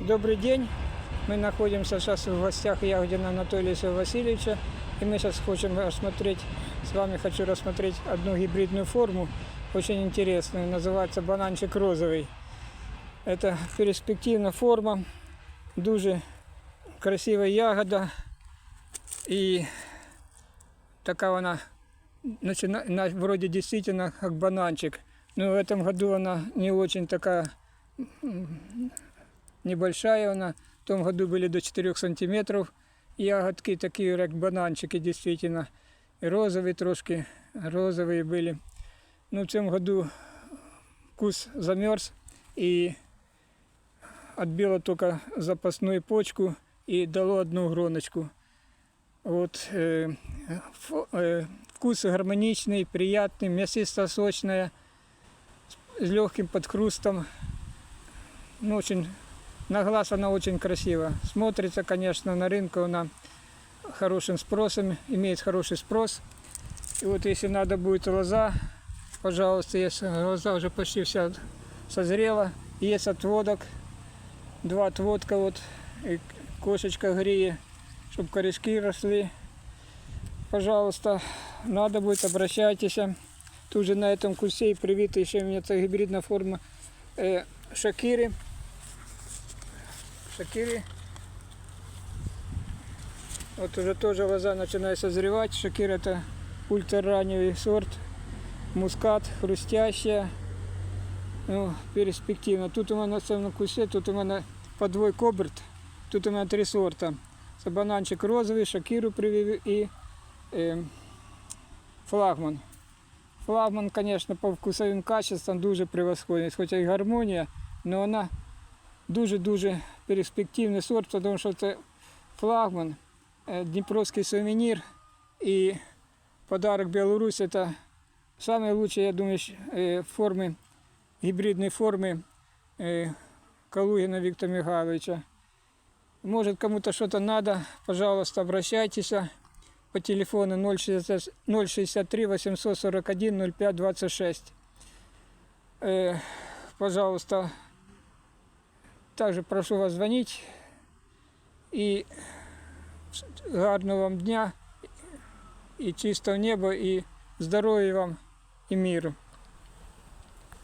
Добрый день. Мы находимся сейчас в гостях Ягодина Анатолия Васильевича. И мы сейчас хотим рассмотреть, с вами хочу рассмотреть одну гибридную форму, очень интересную, называется бананчик розовый. Это перспективна форма, дуже красива ягода и така вона начина, на- вроде действительно как бананчик. Но в этом году она не очень такая небольшая она. В том году были до 4 сантиметров. Ягодки такие, как бананчики, действительно. И розовые трошки, розовые были. Ну, в цьому году вкус замерз и отбило только запасную почку и дало одну гроночку. Вот, э, э, вкус гармоничный, приятный, мясисто-сочная, с легким подкрустом. Ну, очень, на глаз она очень красиво. Смотрится, конечно, на рынке она хорошим спросом, имеет хороший спрос. И вот если надо будет лоза, пожалуйста, есть лоза уже почти вся созрела. Есть отводок, два отводка вот, и кошечка греет, чтобы корешки росли. Пожалуйста, надо будет, обращайтесь. Тут же на этом кусе и привита еще у меня эта гибридная форма э, шакири. Шакири. Вот уже тоже лоза начинает созревать. Шакир это ультраранневый сорт. Мускат, хрустящая. Ну, перспективно. Тут у мене на цьому кусі, тут у мене подвой кобрт. Тут у мене три сорта. Це бананчик розовий, шакіру привів і е, флагман. Флагман, звісно, по вкусовим качествам дуже превосходить, хоча й гармонія, але вона дуже-дуже перспективний сорт, тому що це флагман, е, дніпровський сувенір і подарок Білорусі це самые лучшие, я думаю, щ- е, форми, гибридные формы э, Калугина Виктора Михайловича. Может, кому-то что-то надо, пожалуйста, обращайтесь по телефону 060 063 841 05 26. Э, пожалуйста, также прошу вас звонить. И гарного вам дня, и чистого неба, и здоровья вам, и миру.